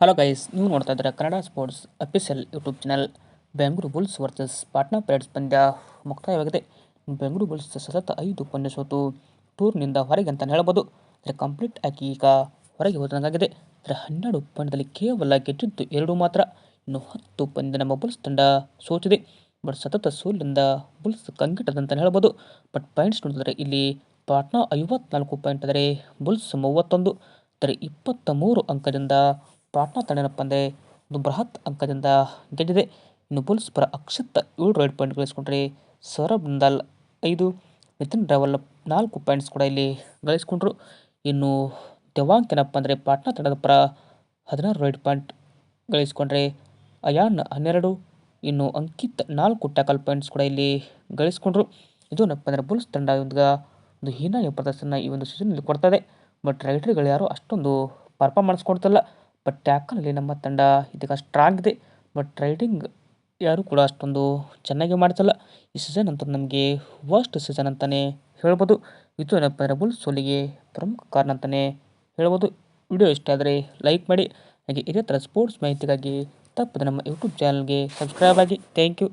Hello guys ನೀವು ನೋಡ್ತಾ ಇದ್ದೀರಾ Kannada sports official YouTube channel Bengaluru Bulls versus Patna Pirates ಪಂದ್ಯ ಮುಕ್ತಾಯವಾಗಿದೆ. ಬೆಂಗಳೂರು ಬುಲ್ಸ್ ಸತತ ಐದು ಪಂದ್ಯ ಸೋತು ಟೂರ್ನಿಂದ ಹೊರಗೆ ಅಂತಲೇ ಹೇಳ್ಬೋದು. ಅಂದರೆ ಕಂಪ್ಲೀಟ್ ಆಗಿ ಈಗ ಹೊರಗೆ ಹೋದಂಗಾಗಿದೆ. ಅಂದರೆ ಹನ್ನೆರಡು ಪಂದ್ಯದಲ್ಲಿ ಕೇವಲ ಗೆದ್ದಿದ್ದು ಎರಡು ಮಾತ್ರ. ಇನ್ನು ಹತ್ತು ಪಂದ್ಯ ನಮ್ಮ ಬುಲ್ಸ್ ತಂಡ ಸೋತಿದೆ. ಬಟ್ ಸತತ ಸೋಲಿನಿಂದ ಬುಲ್ಸ್ ಕಂಗೆಟ್ಟದಂತಲೇ ಹೇಳ್ಬೋದು. ಬಟ್ ಪಾಯಿಂಟ್ಸ್ ನೋಡಿದ್ರೆ ಇಲ್ಲಿ ಪಾಟ್ನಾ ಐವತ್ನಾಲ್ಕು ಪಾಯಿಂಟ್ ಆದರೆ ಬುಲ್ಸ್ ಮೂವತ್ತೊಂದು. ಅಂದರೆ ಇಪ್ಪತ್ತ ಮೂರು ಅಂಕದಿಂದ ಪಾಟ್ನಾ ತಂಡನಪ್ಪ ಅಂದರೆ ಒಂದು ಬೃಹತ್ ಅಂಕದಿಂದ ಗೆದ್ದಿದೆ. ಇನ್ನು ಬುಲ್ಸ್ ಪರ ಅಕ್ಷತ್ ಏಳು ರೈಡ್ ಪಾಯಿಂಟ್ ಗಳಿಸ್ಕೊಂಡ್ರೆ ಸೌರಭ್ ನಂದಾಲ್ ಐದು, ನಿತಿನ್ ರಾವಲ್ ನಾಲ್ಕು ಪಾಯಿಂಟ್ಸ್ ಕೂಡ ಇಲ್ಲಿ ಗಳಿಸ್ಕೊಂಡ್ರು. ಇನ್ನು ದೇವಾಂಕ್ ಏನಪ್ಪ ಅಂದರೆ ಪಾಟ್ನಾ ತಂಡದ ಪರ ಹದಿನಾರು ರೈಡ್ ಪಾಯಿಂಟ್ ಗಳಿಸ್ಕೊಂಡ್ರೆ ಅಯಾನ್ ಹನ್ನೆರಡು, ಇನ್ನು ಅಂಕಿತ್ ನಾಲ್ಕು ಟ್ಯಾಕಲ್ ಪಾಯಿಂಟ್ಸ್ ಕೂಡ ಇಲ್ಲಿ ಗಳಿಸ್ಕೊಂಡ್ರು. ಇದು ಏನಪ್ಪ ಅಂದರೆ ಬುಲ್ಸ್ ತಂಡ ಒಂದು ಹೀನಾಯ ಪ್ರದರ್ಶನ ಈ ಒಂದು ಸೀಸನ್ನಲ್ಲಿ ಕೊಡ್ತದೆ ಬಟ್ ರೈಡರ್ಗಳು ಯಾರು ಅಷ್ಟೊಂದು ಪರ್ಫಾರ್ಮೆನ್ಸ್ ಕೊಡ್ತಿಲ್ಲ ಬಟ್ ಟ್ಯಾಕಲ್ಲಿ ನಮ್ಮ ತಂಡ ಇದೀಗ ಸ್ಟ್ರಾಂಗ್ ಇದೆ ಬಟ್ ರೈಡಿಂಗ್ ಯಾರೂ ಕೂಡ ಅಷ್ಟೊಂದು ಚೆನ್ನಾಗಿ ಮಾಡ್ತಲ್ಲ. ಈ ಸೀಸನ್ ಅಂತೂ ನಮಗೆ ವರ್ಸ್ಟ್ ಸೀಸನ್ ಅಂತಲೇ ಹೇಳ್ಬೋದು. ಇದು ಏನಪ್ಪ ಸೋಲಿಗೆ ಪ್ರಮುಖ ಕಾರಣ ಅಂತಲೇ ಹೇಳ್ಬೋದು. ವಿಡಿಯೋ ಇಷ್ಟ ಆದರೆ ಲೈಕ್ ಮಾಡಿ. ಹಾಗೆ ಇದೇ ಥರ ಸ್ಪೋರ್ಟ್ಸ್ ಮಾಹಿತಿಗಾಗಿ ತಪ್ಪದೆ ನಮ್ಮ ಯೂಟ್ಯೂಬ್ ಚಾನಲ್ಗೆ ಸಬ್ಸ್ಕ್ರೈಬ್ ಆಗಿ. Thank you